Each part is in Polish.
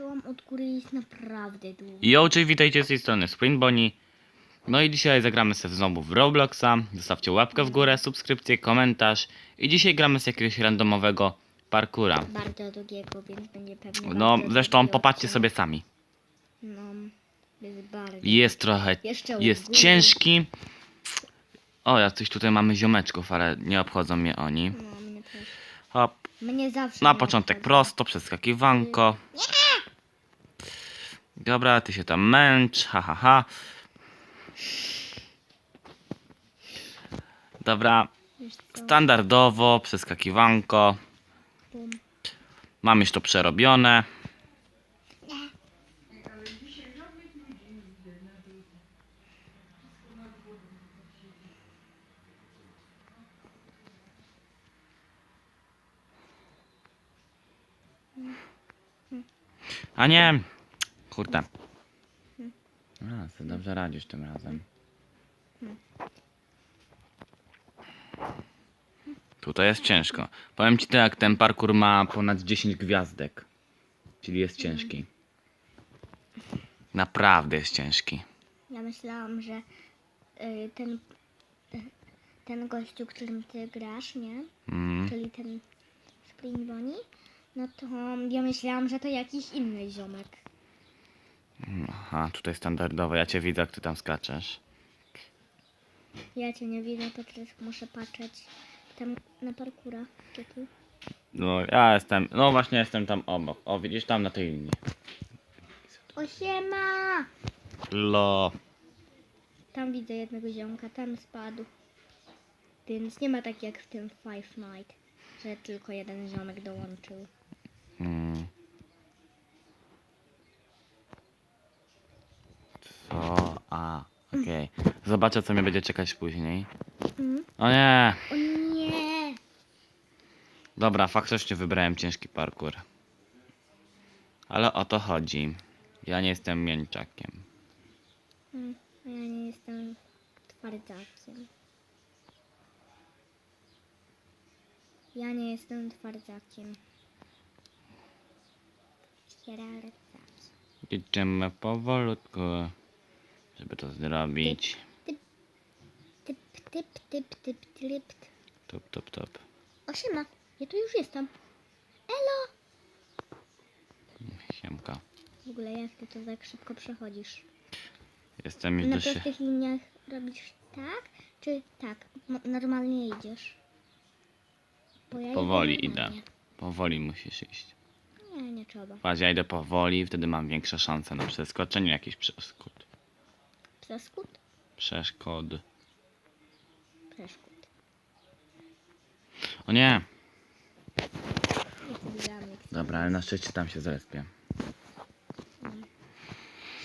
Zaczęłam od góry naprawdę długo. Yo, cześć, witajcie z tej strony Sprint Bonnie. No i dzisiaj zagramy sobie znowu w Robloxa. Zostawcie łapkę w górę, subskrypcję, komentarz. I dzisiaj gramy z jakiegoś randomowego parkura. Bardzo długiego, więc będzie pewnie No, bardzo zresztą długi popatrzcie odcinek. sobie sami. No, jest bardzo. Jest trochę, Jeszcze jest góry. ciężki. O, jacyś tutaj mamy ziomeczków, ale nie obchodzą mnie oni. No, mnie też. Hop, Mnie zawsze na nie początek prosto, przeskakiwanko. Dobra, ty się tam męcz, ha ha ha. Dobra, standardowo, przeskakiwanko. Mam już to przerobione. A nie! Kurde. A, ty dobrze radzisz tym razem. Tutaj jest ciężko. Powiem ci tak, ten parkour ma ponad 10 gwiazdek. Czyli jest ciężki. Naprawdę jest ciężki. Ja myślałam, że y, ten, ten gościu, którym ty grasz, nie? Mm. Czyli ten Spring Bonnie, no to ja myślałam, że to jakiś inny ziomek. Aha, tutaj standardowo. Ja cię widzę, jak ty tam skaczesz. Ja cię nie widzę, to teraz muszę patrzeć tam na parkura. No, ja jestem. No właśnie jestem tam obok. O, widzisz tam na tej linii. O siema! Lo. Tam widzę jednego ziomka, tam spadł. Więc nie ma tak jak w tym Five Night, że tylko jeden ziomek dołączył. Mm. Co? A, okej. Zobaczę, co mnie będzie czekać później. Mm. O nie! O nie! Dobra, faktycznie wybrałem ciężki parkour. Ale o to chodzi. Ja nie jestem mięczakiem. Mm, a ja nie jestem twardzakiem. Ja nie jestem twardzakiem. Twardzakiem. Idziemy powolutku, żeby to zrobić. Typ, typ, typ, typ, typ. Top, top, top. O siema, ja tu już jestem. Elo! Siemka. W ogóle jak ty to tak szybko przechodzisz? Jestem już Na do się... prostych liniach robisz tak, czy tak? No, normalnie idziesz. Bo ja Powoli idę. idę. normalnie. Powoli musisz iść. Nie, nie trzeba. Patrz, ja idę powoli, wtedy mam większe szanse na przeskoczenie jakichś przeszkód. Przeszkód? Przeszkod. Przeszkód. O nie! Dobra, ale na szczęście tam się zrespię.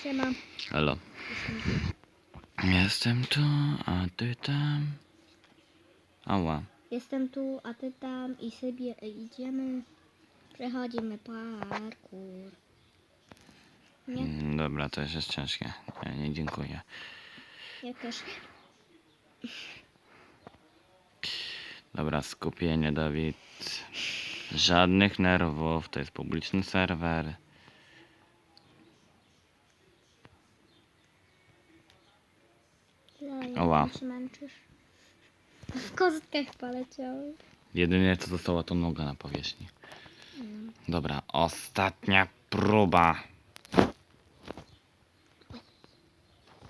Siema. Halo. Jestem tu. Jestem tu, a ty tam. Ała. Jestem tu, a ty tam i sobie idziemy. Przechodzimy parkour. Nie, Mm, Dobra, to już jest ciężkie. Nie, nie dziękuję. ja też. Dobra, skupienie, Dawid. Żadnych nerwów, to jest publiczny serwer. Lej, Ała. się męczysz. W kostkach poleciały. Jedynie co została to noga na powierzchni. Dobra, ostatnia próba.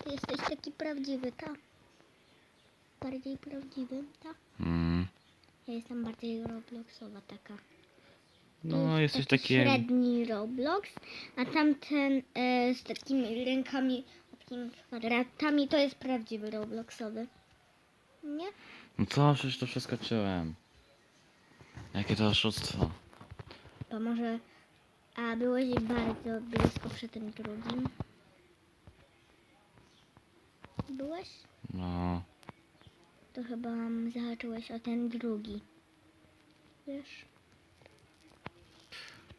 Ty jesteś taki prawdziwy, tak? Bardziej prawdziwy, tak? Mm. Ja jestem bardziej Robloxowa taka. No, jest jesteś taki taki. średni Roblox, a tamten e, z takimi rękami, takimi kwadratami, to jest prawdziwy Robloxowy. Nie? No co, przecież to przeskoczyłem. Jakie to oszustwo. To może... A byłeś bardzo blisko przy tym drugim. Byłeś? No, To chyba zahaczyłeś o ten drugi. Wiesz?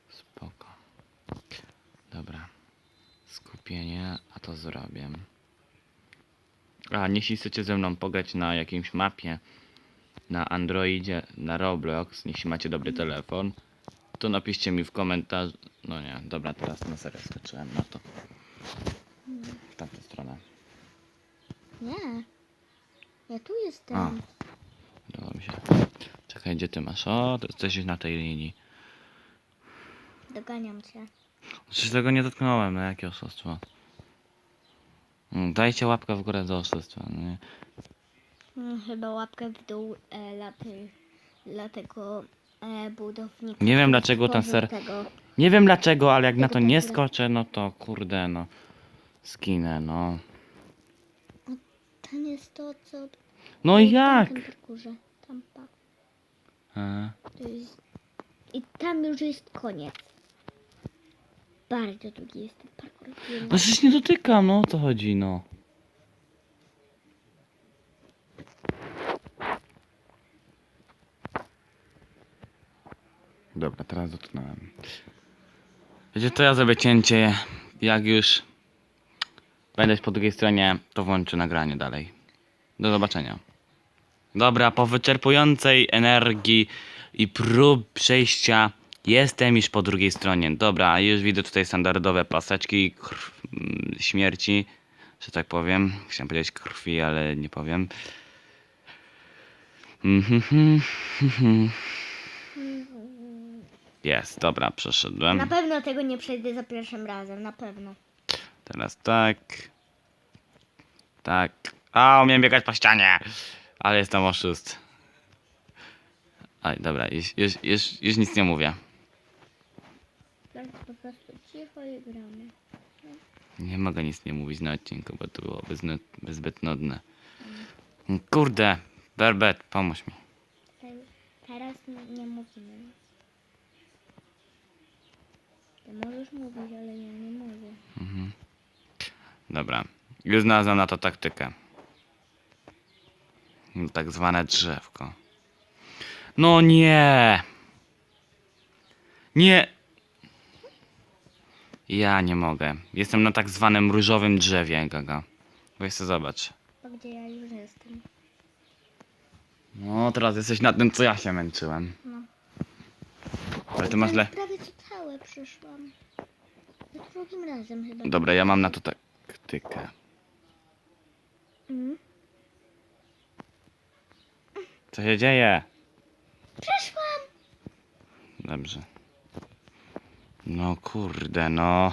spoko. Dobra. Skupienie, a to zrobię. A, jeśli chcecie ze mną pograć na jakimś mapie, na Androidzie, na Roblox, jeśli macie dobry telefon, to napiszcie mi w komentarzu. No nie, dobra, teraz na serio skoczyłem na to. W tamtą stronę. Nie. Ja tu jestem. A. Się. Czekaj, gdzie ty masz? O, to jesteś już na tej linii. Doganiam cię. Przecież tego nie dotknąłem, no jakie oszustwo. Mm, Dajcie łapkę w górę do oszustwa. no Nie? Mm, Chyba łapkę w dół e, dla, ty, dla tego e, budownika. Nie wiem, dlaczego ten ser- Tego. nie wiem dlaczego, ale jak na to nie skoczę, no to kurde, no. Skinę, no. To jest to, co... No jest jak? Na tym parkurze. Tam, pa. E, To jest... I tam już jest koniec. Bardzo długi jest ten parkur. Wiem, No przecież nie dotykam, no o co chodzi, no. Dobra, teraz dotknąłem. Wiecie, to ja zrobię cięcie. Jak już będę po drugiej stronie, to włączę nagranie dalej. Do zobaczenia. Dobra, po wyczerpującej energii i prób przejścia jestem już po drugiej stronie. Dobra, już widzę tutaj standardowe paseczki krw, mm, śmierci, że tak powiem. Chciałem powiedzieć krwi, ale nie powiem. Mhm, mhm, mhm. Jest, dobra, przeszedłem. Na pewno tego nie przejdę za pierwszym razem, na pewno. Teraz tak. Tak. A, umiem biegać po ścianie. Ale jestem oszust. Aj, dobra, już, już, już, już nic nie mówię. Teraz po prostu cicho i gramy. Nie mogę nic nie mówić na odcinku, bo to byłoby znu- zbyt nudne. Kurde, Berbet, pomóż mi. Te- Teraz nie, nie mówimy nic. Ty możesz mówić, ale ja nie mówię. Dobra, już znalazłem na to taktykę. Tak zwane drzewko. No nie! Nie! Ja nie mogę. Jestem na tak zwanym różowym drzewie, gaga. Weź sobie zobacz. To gdzie ja już jestem. No, teraz jesteś na tym, co ja się męczyłem. No. Ale ty masz le... Prawie co całe przyszłam. Za drugim razem chyba. Dobra, ja mam na to taktykę. Mhm. Co się dzieje? Przeszłam! Dobrze. No kurde, no.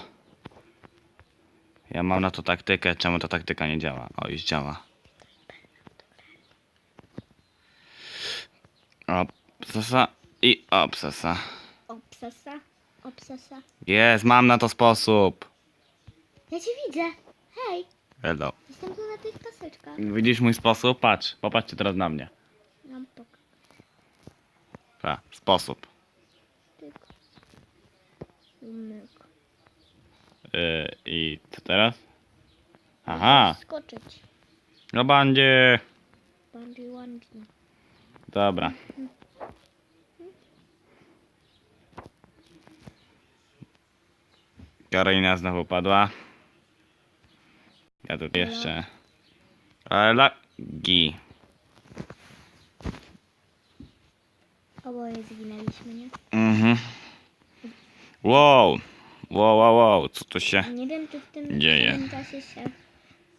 Ja mam na to taktykę. Czemu ta taktyka nie działa? O, już działa. Obsesa i obsesa. Obsesa. Obsesa. Jest, mam na to sposób. Ja cię widzę. Hej, Hello. jestem tu na tych paseczkach. Widzisz mój sposób? Patrz, popatrzcie teraz na mnie. Mam pok. Pa, sposób. Tyk. Myk. Yy, I co teraz? Aha, Skoczyć. no bandzie. Bungee wungee. Dobra. Karolina znowu padła. Ja tu jeszcze. Ale lagi. Oboje zginęliśmy, nie? Mhm. Wow. Wow, wow, wow. Co tu się Nie wiem, czy w tym Dzieje. samym czasie się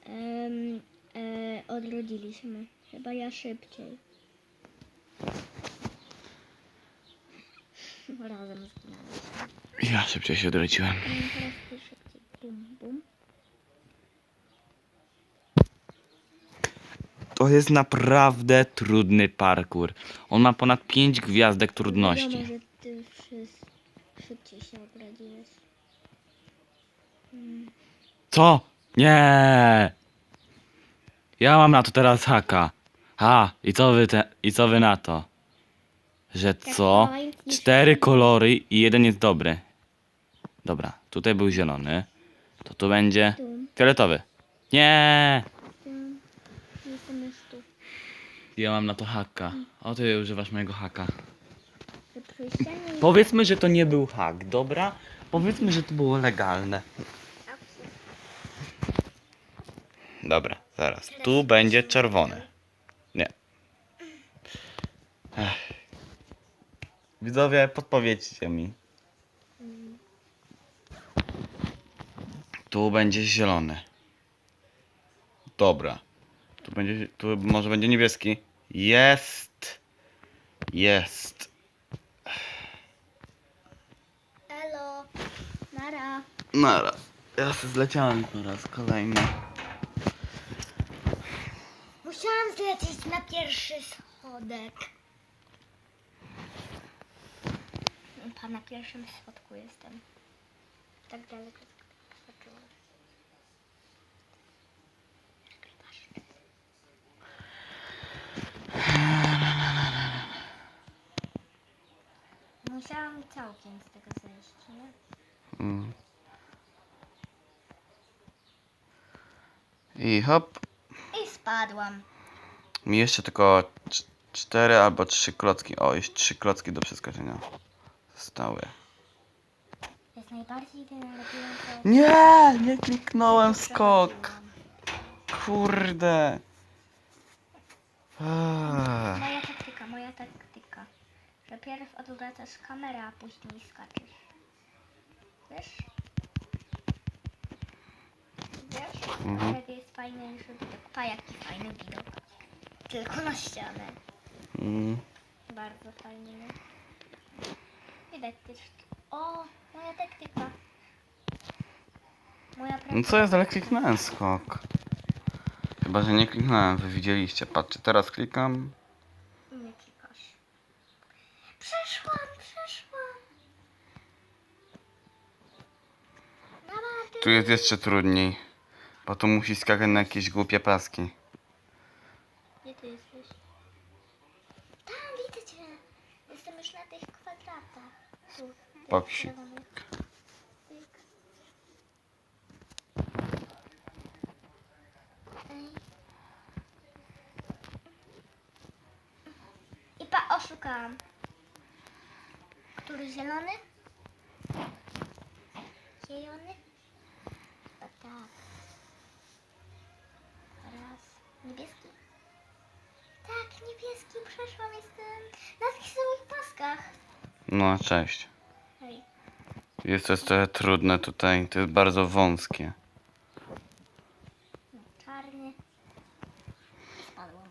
em, e, odrodziliśmy. Chyba ja szybciej. Razem zginęliśmy. Ja szybciej się odwróciłem. Teraz ty szybciej. Bum, bum. To jest naprawdę trudny parkour. On ma ponad 5 gwiazdek trudności. Wiadomo, że ty wszyscy szybciej się odrodziłeś. Mm, Co? Nie! Ja mam na to teraz haka. Ha, i co wy te, i co wy na to? Że co? małe i Cztery kolory i jeden jest dobry. Dobra, tutaj był zielony. To tu będzie Tu, fioletowy. Nie! tu. Jestem już tu. Ja mam na to haka. O, ty używasz mojego haka. Powiedzmy, że to nie był hak, dobra? Powiedzmy, że to było legalne. Dobra, zaraz. Tu będzie czerwony. Nie. Ech. Widzowie, podpowiedzcie mi. Tu będzie zielony. Dobra. Tu będzie, tu może będzie niebieski. Jest. Jest. Elo. Nara. Nara. Ja się zleciałem po raz kolejny. Musiałam zlecieć na pierwszy schodek. Pa, na pierwszym schodku jestem. Tak daleko Musiałam całkiem z tego zejść, nie? Mm. I hop. I spadłam. Mi jeszcze tylko cz- cztery albo trzy klocki. O, jest trzy klocki do przeskoczenia. Zostały. Jest najbardziej denerwujące. Nie, nie kliknąłem skok. Kurde. Ech. Moja taktyka, moja taktyka. Że pierw odwracasz kamerę, a później skaczesz. Wiesz? Wiesz? Mhm. Wtedy jest fajniejszy widok. Pa, jaki fajny widok. Tylko na ścianę. Mm. Bardzo fajnie. nie? Widać też. O, moja taktyka. Moja No co jest, ale kliknąłem skok. Chyba, że nie kliknąłem, wy widzieliście. Patrzcie, teraz klikam. Nie klikasz. Przeszłam, przeszłam. Mama, ty... Tu jest jeszcze trudniej. Bo tu musi skakać na jakieś głupie paski. Gdzie ty jesteś? Tam, widzę cię. Jestem już na tych kwadratach. Tu. tych Paksi. czerwonych. Pyk. Ej. I pa, oszukałam. Który zielony? Zielony? Przeszłam, jestem na tych samych paskach. No, cześć. Hej. Jest to jest trochę trudne tutaj. To jest bardzo wąskie. No, czarny. Spadłam.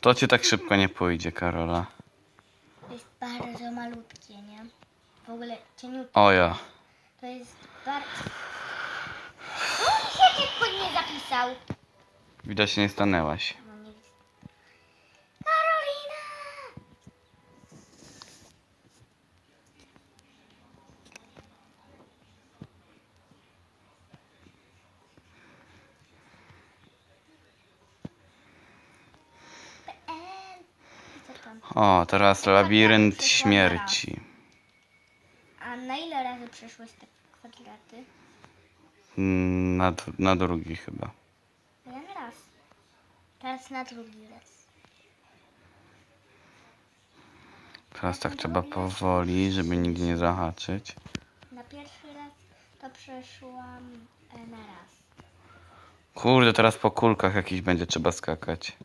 To ci tak szybko nie pójdzie, Karola. To jest bardzo malutkie, nie? W ogóle cieniutkie. O ja. To jest bardzo... O, Sieciek pod mnie zapisał. Widać, nie stanęłaś. No nie widzę. Karolina! PN. I co tam? O, teraz labirynt śmierci. A na ile razy przeszłeś te kwadraty? Mm, Na, na drugi chyba. Jeden raz. Teraz na drugi raz. Teraz tak trzeba powoli, żeby nigdzie nie zahaczyć. Na pierwszy raz to przeszłam e, na raz. Kurde, teraz po kulkach jakiś będzie trzeba skakać.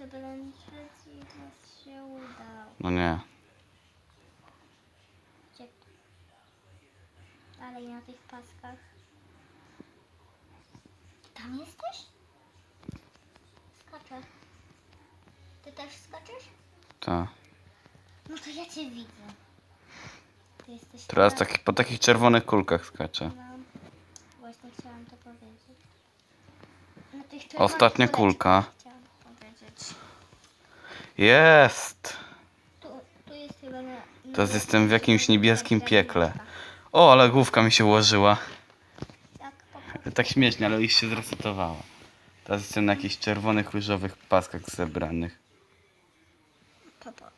Żeby ten trzeci raz się udał. No nie. Gdzie? Dalej na tych paskach. Tam jesteś? Skaczę. Ty też skaczesz? Tak. No to ja cię widzę. Ty jesteś Teraz taki, po takich czerwonych kulkach skaczę. No, właśnie chciałam to powiedzieć. Na tych czerwonych Ostatnia kuleczkach kulka. Chciałam powiedzieć. Jest! Tu, tu jest chyba na... Teraz jestem w jakimś niebieskim piekle. O, ale główka mi się ułożyła. Tak, śmiesznie, ale już się zresetowała. Teraz jestem na jakichś czerwonych, różowych paskach zebranych. Papa.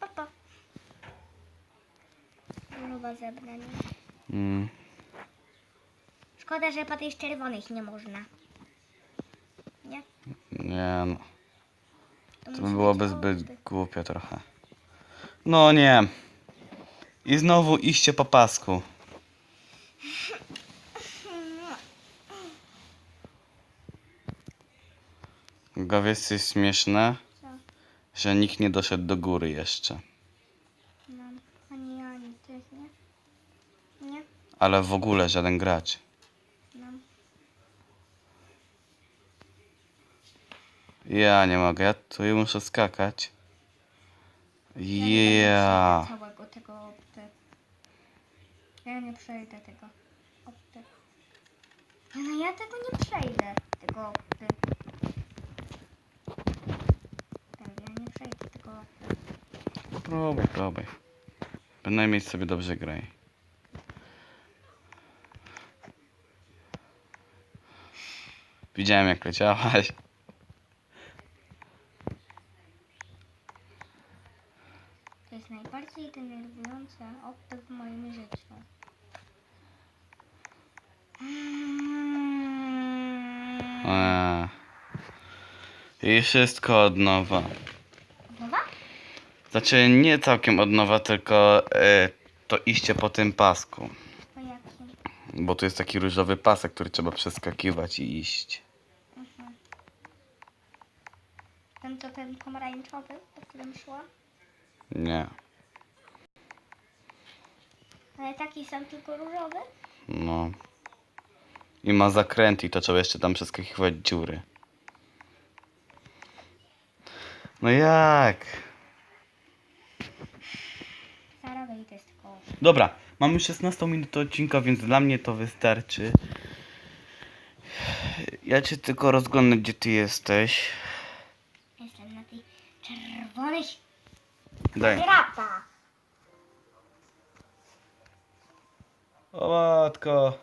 Papa. Gruba zebranie. Mm. Szkoda, że po tych czerwonych nie można. Nie? Nie no, to by byłoby zbyt głupio trochę. No nie. I znowu iście po pasku. Go wiesz co jest śmieszne? Co? Że nikt nie doszedł do góry jeszcze. No, ani ja, ani ty, nie? Nie? Ale w ogóle żaden gracz. No. Ja nie mogę, ja tu muszę skakać. Ja nie Ja. będę całego tego opty. Ja nie przejdę tego opty. No ja tego nie przejdę, tego opty. Tak, ja nie przejdę tego opty. Próbuj, próbuj. Bynajmniej sobie dobrze graj. Widziałem jak leciałaś. Jest najbardziej denerwujące opty w moim życiu. Eee. I wszystko od nowa. Nowa? Znaczy nie całkiem od nowa, tylko e, to iście po tym pasku. Po jakim? Bo tu jest taki różowy pasek, który trzeba przeskakiwać i iść. Mhm. Ten to ten pomarańczowy, po którym szła? Nie. Ale taki sam, tylko różowy? No. I ma zakręt i to trzeba jeszcze tam przeskakiwać dziury. No jak? Zaraz wejdę z tego. Dobra, mamy 16 minut odcinka, więc dla mnie to wystarczy. Ja cię tylko rozglądnę, gdzie ty jesteś. Jestem na tej czerwonej Daj. O matko.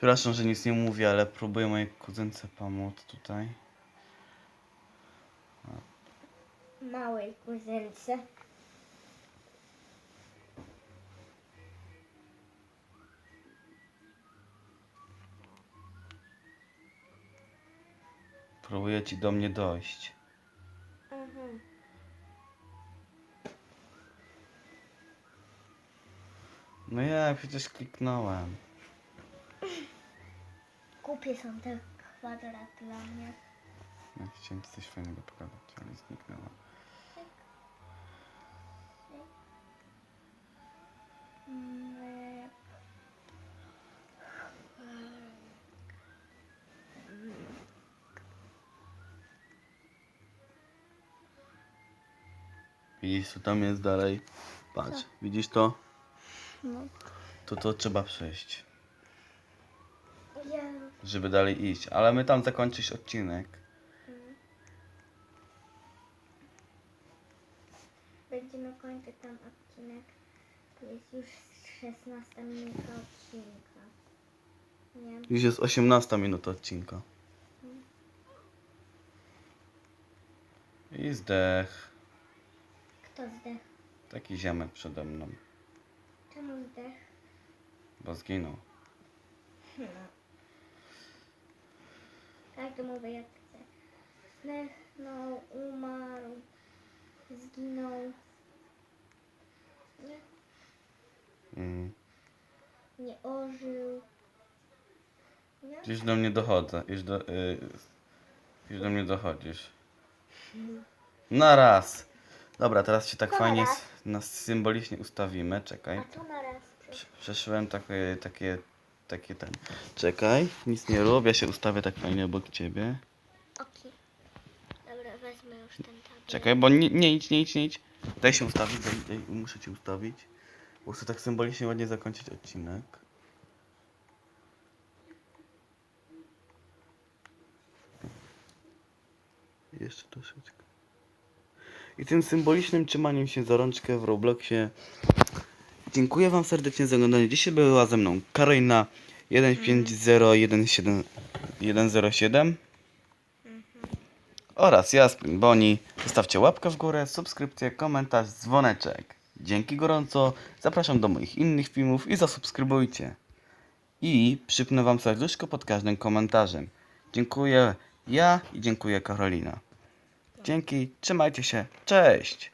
Przepraszam, że nic nie mówię, ale próbuję mojej kuzynce pomóc tutaj. Małej kuzynce. Próbuję ci do mnie dojść. Mhm. No ja przecież kliknąłem. Głupie są te kwadraty dla mnie. Ja chciałem ci coś fajnego pokazać, ale zniknęło. Mm, Widzisz co tam jest dalej? Patrz, widzisz to? No. To to trzeba przejść. Żeby dalej iść. Ale my tam zakończyć odcinek. Będziemy kończyć ten odcinek. To jest już 16 minuta odcinka. Nie? Już jest 18 minuta odcinka. I zdech. Kto zdechł? Taki ziemek przede mną, Czemu zdechł? bo zginął. No. Każdy mówi jak chce. Zdechnął, umarł, zginął. Nie, Mm. nie ożył. Nie? Już do mnie dochodzę, już do, y, już do mnie dochodzisz. Na raz. Dobra, teraz się tak To na fajnie raz. nas symbolicznie ustawimy. Czekaj. A to na raz. Prze- Przeszyłem takie, takie, takie ten. Czekaj, nic nie rób, ja się ustawię tak fajnie obok ciebie. Okej. Dobra, wezmę już ten tablet. Czekaj, bo nie, nie idź, nie idź, nie idź. Daj się ustawić, daj, daj, muszę cię ustawić. Bo chcę tak symbolicznie ładnie zakończyć odcinek. Jeszcze troszeczkę. I tym symbolicznym trzymaniem się za rączkę w Robloxie dziękuję wam serdecznie za oglądanie. Dzisiaj była ze mną Karolina 15017 107 oraz Jaspin Boni. Zostawcie łapkę w górę, subskrypcję, komentarz, dzwoneczek. Dzięki gorąco. Zapraszam do moich innych filmów i zasubskrybujcie. I przypnę Wam serduszko pod każdym komentarzem. Dziękuję ja i dziękuję Karolina. Dzięki, trzymajcie się, cześć!